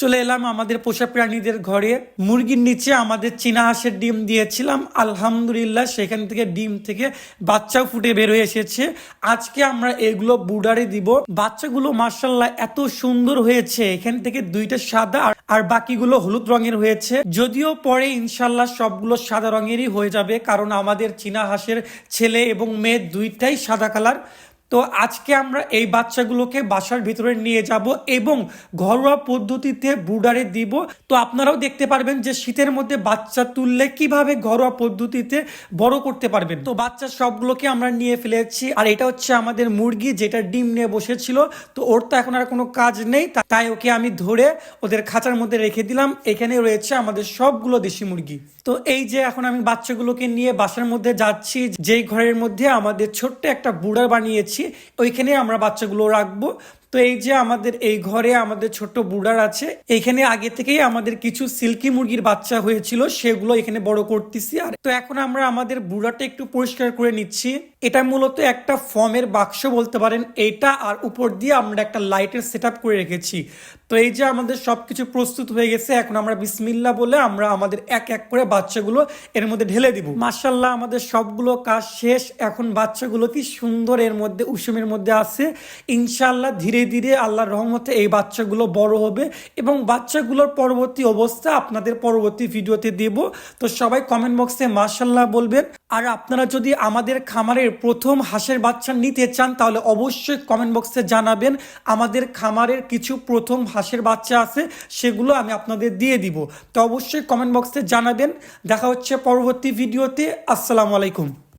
চলে এলাম আমাদের পোষা প্রাণীদের ঘরে। মুরগির নিচে আমাদের চীনা হাঁসের ডিম দিয়েছিলাম। আলহামদুলিল্লাহ, সেখান থেকে ডিম থেকে বাচ্চাও ফুটে বের হয়ে এসেছে। আজকে আমরা এগুলো বুডারে দিব। বাচ্চাগুলো মার্শাল্লাহ এত সুন্দর হয়েছে। এখান থেকে দুইটা সাদা আর- বাকিগুলো হলুদ রঙের হয়েছে। যদিও পরে ইনশাল্লাহ সবগুলো সাদা রঙেরই হয়ে যাবে, কারণ আমাদের চীনা হাঁসের ছেলে এবং মেয়ে দুইটাই সাদা কালার। তো আজকে আমরা এই বাচ্চাগুলোকে বাসার ভিতরে নিয়ে যাব এবং ঘরোয়া পদ্ধতিতে ব্রুডারে দিব। তো আপনারাও দেখতে পারবেন যে শীতের মধ্যে বাচ্চা তুললে কীভাবে ঘরোয়া পদ্ধতিতে বড় করতে পারবেন। তো বাচ্চা সবগুলোকে আমরা নিয়ে ফেলেছি। আর এটা হচ্ছে আমাদের মুরগি যেটা ডিম নিয়ে বসেছিল। তো ওর তো এখন আর কোনো কাজ নেই। তাই ওকে আমি ধরে ওদের খাঁচার মধ্যে রেখে দিলাম। এখানে রয়েছে আমাদের সবগুলো দেশি মুরগি। তো এই যে এখন আমি বাচ্চাগুলোকে নিয়ে বাসার মধ্যে যাচ্ছি, যেই ঘরের মধ্যে আমাদের ছোট্ট একটা বুড়ার বানিয়েছি ওইখানে আমরা বাচ্চাগুলো রাখব। তো এই যে আমাদের, এই ঘরে আমাদের ছোট্ট বুড়ার আছে, এখানে আগে থেকেই আমাদের কিছু সিল্কি মুরগির বাচ্চা হয়েছিল, সেগুলো এখানে বড় করতেছি। আর তো এখন আমরা আমাদের বুড়াটা একটু পরিষ্কার করে নিচ্ছি। এটা মূলত একটা ফর্মের বাক্স বলতে পারেন। এটা আর উপর দিয়ে আমরা একটা লাইটের সেট করে রেখেছি। তো এই যে আমাদের সবকিছু প্রস্তুত হয়ে গেছে, এখন আমরা বিসমিল্লা বলে আমরা আমাদের এক এক করে বাচ্চাগুলো এর মধ্যে ঢেলে দিব। মার্শাল্লাহ আমাদের সবগুলো কাজ শেষ। এখন বাচ্চাগুলো কি সুন্দর এর মধ্যে, উষুমের মধ্যে আছে। ইনশাল্লাহ ধীরে ধীরে আল্লাহর রহমতে এই বাচ্চাগুলো বড় হবে এবং বাচ্চাগুলোর পরবর্তী অবস্থা আপনাদের পরবর্তী ভিডিওতে দেব। তো সবাই কমেন্ট বক্সে মার্শাল্লাহ বলবেন। আর আপনারা যদি আমাদের খামারের প্রথম হাঁসের বাচ্চা নিতে চান, তাহলে অবশ্যই কমেন্ট বক্সে জানাবেন। আমাদের খামারের কিছু প্রথম হাঁসের বাচ্চা আছে, সেগুলো আমি আপনাদের দিয়ে দিব। তো অবশ্যই কমেন্ট বক্সে জানাবেন। দেখা হচ্ছে পরবর্তী ভিডিওতে। আসসালামু আলাইকুম।